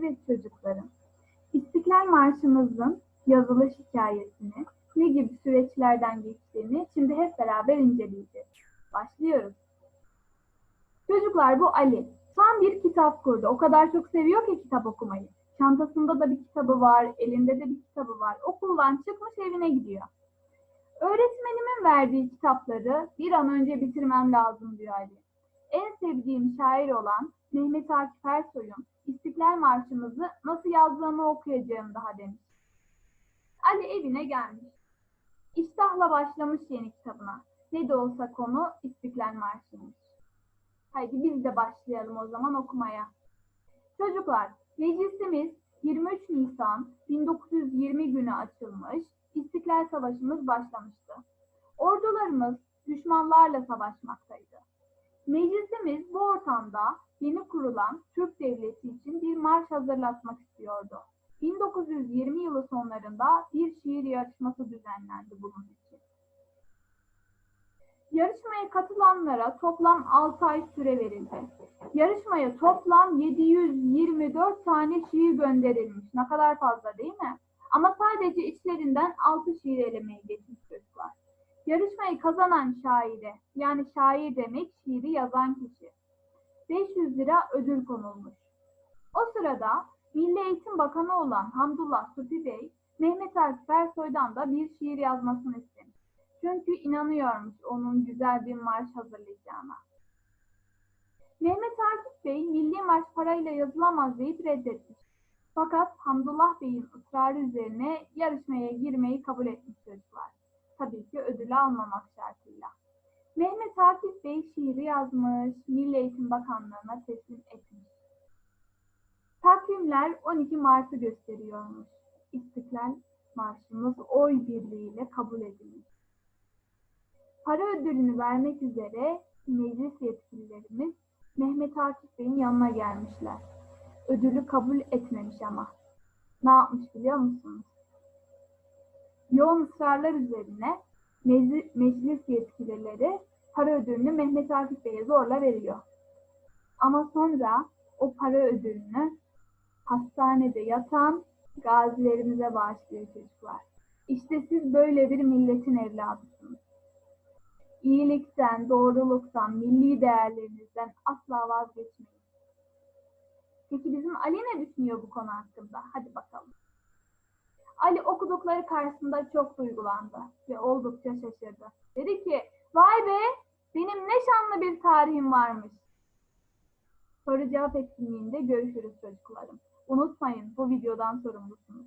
Evet çocuklarım. İstiklal Marşımızın yazılış hikayesini, ne gibi süreçlerden geçtiğini şimdi hep beraber inceleyeceğiz. Başlıyoruz. Çocuklar bu Ali. Tam bir kitap kurdu. O kadar çok seviyor ki kitap okumayı. Çantasında da bir kitabı var, elinde de bir kitabı var. Okuldan çıkmış evine gidiyor. Öğretmenimin verdiği kitapları bir an önce bitirmem lazım diyor Ali. En sevdiğim şair olan Mehmet Akif Ersoy'un İstiklal Marşımızı nasıl yazdığını okuyacağım daha demiş. Ali evine gelmiş. İştahla başlamış yeni kitabına. Ne de olsa konu İstiklal Marşı'ymış. Haydi biz de başlayalım o zaman okumaya. Çocuklar, meclisimiz 23 Nisan 1920 günü açılmış, İstiklal Savaşımız başlamıştı. Ordularımız düşmanlarla savaşmaktaydı. Meclisimiz bu ortamda yeni kurulan Türk Devleti için bir marş hazırlatmak istiyordu. 1920 yılı sonlarında bir şiir yarışması düzenlendi bunun için. Yarışmaya katılanlara toplam 6 ay süre verildi. Yarışmaya toplam 724 tane şiir gönderilmiş. Ne kadar fazla değil mi? Ama sadece içlerinden 6 şiir elemeye geçmiş. Yarışmayı kazanan şaire, yani şair demek şiiri yazan kişi. 500 lira ödül konulmuş. O sırada Milli Eğitim Bakanı olan Hamdullah Supi Bey, Mehmet Akif Ersoy'dan da bir şiir yazmasını istemiş. Çünkü inanıyormuş onun güzel bir marş hazırlayacağına. Mehmet Akif Bey, Milli Marş parayla yazılamaz deyip reddetmiş. Fakat Hamdullah Bey'in ısrarı üzerine yarışmaya girmeyi kabul etmiş ödülü almamak şartıyla. Mehmet Akif Bey şiiri yazmış, Milli Eğitim Bakanlığı'na teslim etmiş. Takvimler 12 Mart'ı gösteriyormuş. İstiklal Marşımız oy birliğiyle kabul edilmiş. Para ödülünü vermek üzere meclis yetkililerimiz Mehmet Akif Bey'in yanına gelmişler. Ödülü kabul etmemiş ama. Ne yapmış biliyor musunuz? Yoğun ısrarlar üzerine meclis, yetkilileri para ödülünü Mehmet Akif Bey'e zorla veriyor. Ama sonra o para ödülünü hastanede yatan gazilerimize bağışlıyor çocuklar. İşte siz böyle bir milletin evladısınız. İyilikten, doğruluktan, milli değerlerinizden asla vazgeçmeyin. Peki bizim Ali ne düşünüyor bu konu hakkında? Hadi bakalım. Ali okudukları karşısında çok duygulandı ve oldukça şaşırdı. Dedi ki, vay be benim ne şanlı bir tarihim varmış. Soru cevap etkinliğinde görüşürüz çocuklarım. Unutmayın bu videodan sorumlusunuz.